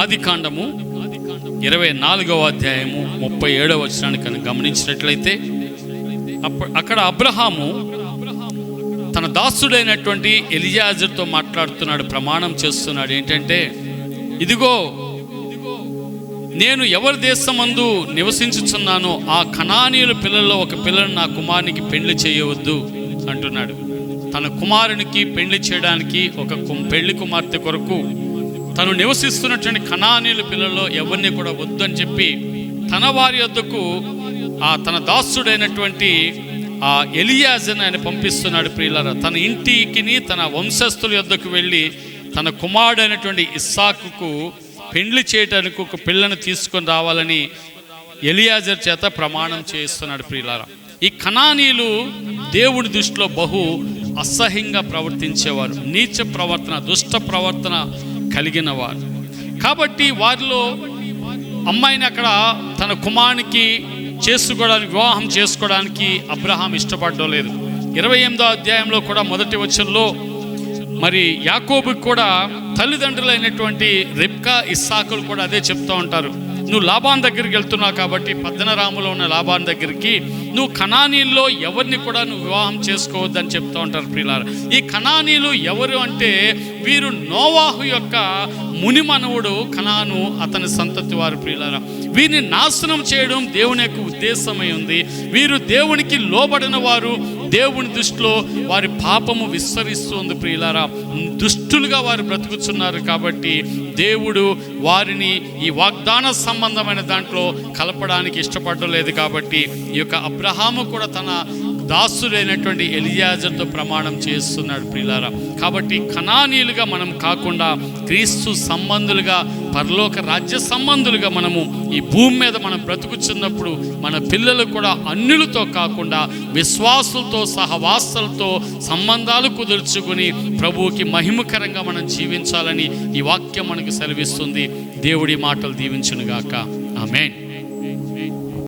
ఆది కాండము ఇరవై నాలుగవ అధ్యాయము ముప్పై ఏడవ వచనాన్ని కనుక గమనించినట్లయితే అప్ప అక్కడ అబ్రహాము తన దాసుడైనటువంటి ఎలియాజర్తో మాట్లాడుతున్నాడు ప్రమాణం చేస్తున్నాడు. ఏంటంటే ఇదిగో నేను ఎవరి దేశమందు నివసించుచున్నానో ఆ కణానీయుల పిల్లల్లో ఒక పిల్లను నా కుమారునికి పెళ్ళి చేయవద్దు అంటున్నాడు. తన కుమారునికి పెళ్ళి చేయడానికి ఒక పెళ్ళి కుమార్తె కొరకు తను నివసిస్తున్నటువంటి కణానీల పిల్లల్లో ఎవరిని కూడా వద్దని చెప్పి తన వారి వద్దకు ఆ తన దాసుడైనటువంటి ఆ ఎలియాజన్ ఆయన పంపిస్తున్నాడు ప్రియులారా. తన ఇంటికిని తన వంశస్థుల యొద్దకు వెళ్ళి తన కుమారుడైనటువంటి ఇస్సాకుకు పెండ్లి చేయడానికి ఒక పిల్లను తీసుకొని రావాలని ఎలియాజర్ చేత ప్రమాణం చేస్తున్నాడు ప్రియులారా. ఈ కణానీలు దేవుడి దృష్టిలో బహు అసహ్యంగా ప్రవర్తించేవారు. నీచ ప్రవర్తన దుష్ట ప్రవర్తన కలిగిన వారు కాబట్టి వారిలో అమ్మాయిని అక్కడ తన కుమారునికి చేసుకోవడానికి వివాహం చేసుకోవడానికి అబ్రహాం ఇష్టపడడం లేదు. ఇరవై ఎనిమిదో అధ్యాయంలో కూడా మొదటి వచనంలో మరి యాకోబుకి కూడా తల్లిదండ్రులైనటువంటి రెబ్కా ఇస్సాకులు కూడా అదే చెప్తూ ఉంటారు. నువ్వు లాభాన్ దగ్గరికి వెళ్తున్నావు కాబట్టి పద్దనరాములో ఉన్న లాభాన్ దగ్గరికి నువ్వు కణానీల్లో ఎవరిని కూడా నువ్వు వివాహం చేసుకోవద్దని చెప్తూ ఉంటారు ప్రియులారా. ఈ కణానీలు ఎవరు అంటే వీరు నోవాహు యొక్క ముని మనవుడు కణాను అతని సంతతి వారు ప్రియులారా. వీరిని నాశనం చేయడం దేవుని యొక్క ఉద్దేశమై ఉంది. వీరు దేవునికి లోబడిన వారు దేవుని దృష్టిలో వారి పాపము విస్తరిస్తుంది ప్రియులారా. దుష్టులుగా వారు బ్రతుకుతున్నారు కాబట్టి దేవుడు వారిని ఈ వాగ్దాన సంబంధమైన దాంట్లో కలపడానికి ఇష్టపడలేదు కాబట్టి ఈ యొక్క అబ్రహాము కూడా తన దాసుడైనటువంటి ఎలియాజర్తో ప్రమాణం చేస్తున్నాడు ప్రిలారా. కాబట్టి కణానీయులుగా మనం కాకుండా క్రీస్తు సంబంధులుగా పరలోక రాజ్య సంబంధులుగా మనము ఈ భూమి మీద మనం బ్రతుకుతున్నప్పుడు మన పిల్లలు కూడా అన్యులతో కాకుండా విశ్వాసులతో సహవాసులతో సంబంధాలు కుదుర్చుకుని ప్రభువుకి మహిమకరంగా మనం జీవించాలని ఈ వాక్యం మనకు సెలవిస్తుంది. దేవుడి మాటలు దీవించునుగాక. ఆమెన్.